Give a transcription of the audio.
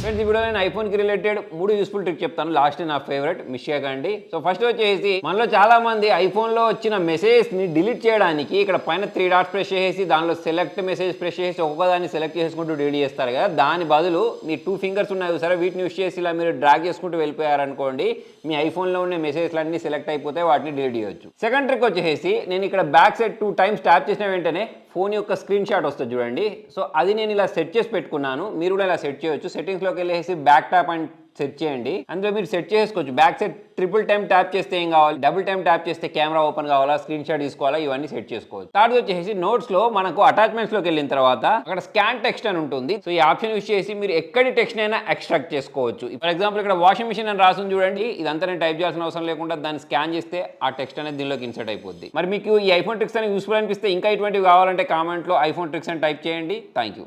Friends ఇప్పుడు నేను ఐఫోన్కి రిలేటెడ్ మూడు యూస్ఫుల్ ట్రిక్ చెప్తాను. లాస్ట్ నా ఫేవరెట్ మిస్ అండి సో ఫస్ట్ వచ్చేసి మనలో చాలా మంది ఐఫోన్లో వచ్చిన మెసేజెస్ని డిలీట్ చేయడానికి ఇక్కడ పైన త్రీ డాట్స్ ప్రెస్ చేసి దానిలో సెలెక్ట్ మెసేజ్ ప్రెస్ చేసి ఒక్కొక్కదాన్ని సెలెక్ట్ చేసుకుంటూ డిలీట్ చేస్తారు కదా. దాని బదులు మీ టూ ఫింగర్స్ ఉన్నాయి సరే వీటిని యూస్ చేసి ఇలా మీరు డ్రాగ్ చేసుకుంటూ వెళ్ళిపోయారనుకోండి మీ ఐఫోన్లో ఉన్న మెసేజ్లన్నీ సెలెక్ట్ అయిపోతే వాటిని డిలీట్ చేయొచ్చు. సెకండ్ ట్రిక్ వచ్చేసి నేను ఇక్కడ back side two times tap చేసిన వెంటనే ఫోన్ యొక్క స్క్రీన్ షాట్ వస్తుంది చూడండి. సో అది నేను ఇలా సెట్ చేసి పెట్టుకున్నాను. మీరు కూడా ఇలా సెట్ చేయొచ్చు. సెట్టింగ్స్లోకి వెళ్ళేసి బ్యాక్ ట్యాప్ అండ్ సెట్ చేయండి. అందులో మీరు సెట్ చేసుకోవచ్చు. Back side triple time tap చేస్తే ఏం కావాలి? డబుల్ టైం ట్యాప్ చేస్తే కెమెరా ఓపెన్ కావాలా? స్క్రీన్ షాట్ తీసుకోవాలా? ఇవన్నీ సెట్ చేసుకోవచ్చు. థర్డ్ వచ్చేసి నోట్స్లో మనకు అటాచ్మెంట్స్లోకి వెళ్ళిన తర్వాత అక్కడ స్కాన్ టెక్స్ట్ అని ఉంటుంది. సో ఈ ఆప్షన్ యూస్ చేసి మీరు ఎక్కడి టెక్స్ట్ అయినా ఎక్స్ట్రాక్ట్ చేసుకోవచ్చు. ఫర్ ఎగ్జాంపుల్ ఇక్కడ వాషింగ్ మిషన్ అని రాసింది చూడండి. ఇదంతా నేను టైప్ చేయాల్సిన అవసరం లేకుండా దాన్ని స్కాన్ చేస్తే ఆ టెక్స్ట్ అనేది దీనిలోకి ఇన్సర్ట్ అయిపోద్ది. మరి మీకు ఈ ఐఫోన్ ట్రిక్స్ అని యూస్ఫుల్ అనిపిస్తే ఇంకా ఇటువంటివి కావాలంటే కామెంట్లో ఐఫోన్ ట్రిక్స్ అని టైప్ చేయండి. Thank you